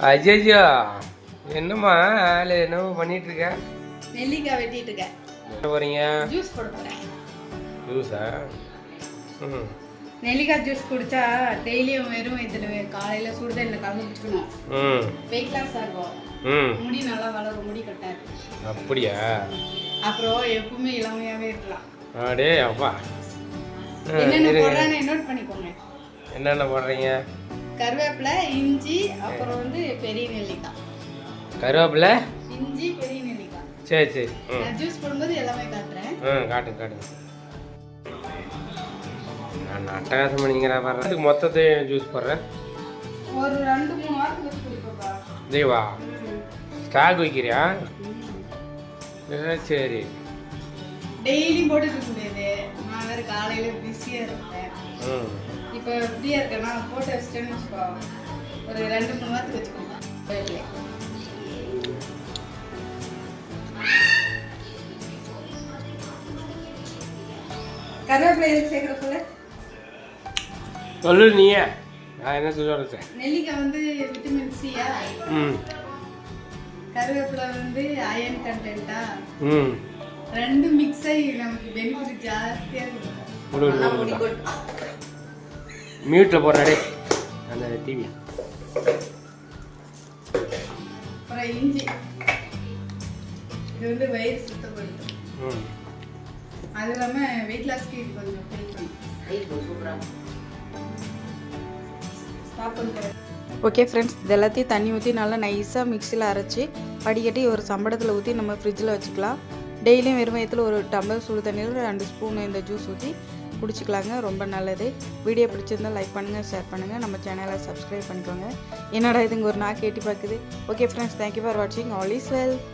அஜய்ஜோ என்னம்மா ஆளு என்னமோ பண்ணிட்டு இருக்க நெல்லிக்காய் வெட்டிட்டு இருக்கேன் என்ன போறீங்க? ஜூஸ் போட போறேன். ஜூஸா ம். நெல்லிக்காய் ஜூஸ் குடிச்சா டெய்லியும் வெறும் வயிற்றுல காலையில சுடுதண்ணில் கலந்து குடிச்சுக்கணும். ம். வெயிட் லாஸ் ஆகும் ம். முடி நல்லா வளரும் முடி கட்டாது அப்படியா? அப்புறம் எப்பவுமே இளமையாவே இருக்கலாம். அடே அப்பா என்னென்ன. போடுறான்னு நோட் பண்ணிக்கோங்க. என்னென்ன போடுறீங்க? கருவேப்பிலை இஞ்சி அப்புறம் வந்து பெரிய நெல்லிக்காய். கருவேப்பிலை? இஞ்சி பெரிய நெல்லிக்காய். சரி சரி. நான் ஜூஸ் போடும்போது எல்லாமே காட்டுறேன். ம் காட்டுங்க காட்டுங்க நான் அட்டகாசம் பண்ணிக்கிறா பாரு அதுக்கு மொத்தத்தையும் ஜூஸ் போடுறேன் ஒரு ரெண்டு மூணு வாரத்துக்கு குடிப்போம்ப்பா தேவா ஸ்டாக் வைக்கிறியா? ஆ, சரி. டெய்லியும் போட்டுட்டு முடியாது நான் வேற காலையில பிஸியா இருப்பேன் ம். இப்போ ஃப்ரீயா இருக்கேன்னா போட்டு வச்சிட்டேன்னு வச்சுக்கோ. ஒரு ரெண்டு மூணு வாரத்துக்கு வச்சுக்கோங்க. வீட்டில் கருவேப்பிலை எதுக்கு சேர்க்குற சொல்ல சொல்லு நீயே. நான் என்ன சொல்லுறது நெல்லிக்காய் வந்து விட்டமின் சியா ம். கருவேப்பிலை வந்து அயன் கண்டென்ட்டா ம். ரெண்டு மிக்ஸ் ஆகி நமக்கு பெனிஃபிட் ஜாஸ்தியா இருக்கும். மியூட்டில் போடுறாடே அந்த டிவி அப்புறம் இஞ்சி. இது வந்து வயிறு சுத்தப்படுத்தும் ம். அது இல்லாம வெயிட் லாஸ்க்கு இது கொஞ்சம் ஹெல்ப் பண்ணும். ஸ்டாப் பண்ணுறேன் ஓகே ஃப்ரெண்ட்ஸ் இது எல்லாத்தையும் தண்ணி ஊற்றி நல்லா நைஸாக மிக்சியில் அரைச்சி வடிகட்டி ஒரு சம்படத்தில் ஊற்றி நம்ம ஃப்ரிட்ஜில் வச்சுக்கலாம். டெய்லியும் வெறும் வயத்தில் ஒரு டம்ளர் சுடு தண்ணியில் ரெண்டு ஸ்பூன் இந்த ஜூஸ் ஊற்றி குடிச்சிக்கலாங்க. ரொம்ப நல்லது. வீடியோ பிடிச்சிருந்தா லைக் பண்ணுங்கள் ஷேர் பண்ணுங்கள் நம்ம சேனலை சப்ஸ்கிரைப் பண்ணிக்கோங்க. என்னடா இதுங்க ஒரு நாள் கேட்டி பார்க்குது? Okay friends thank you for வாட்சிங் ஆல் இஸ் வெல்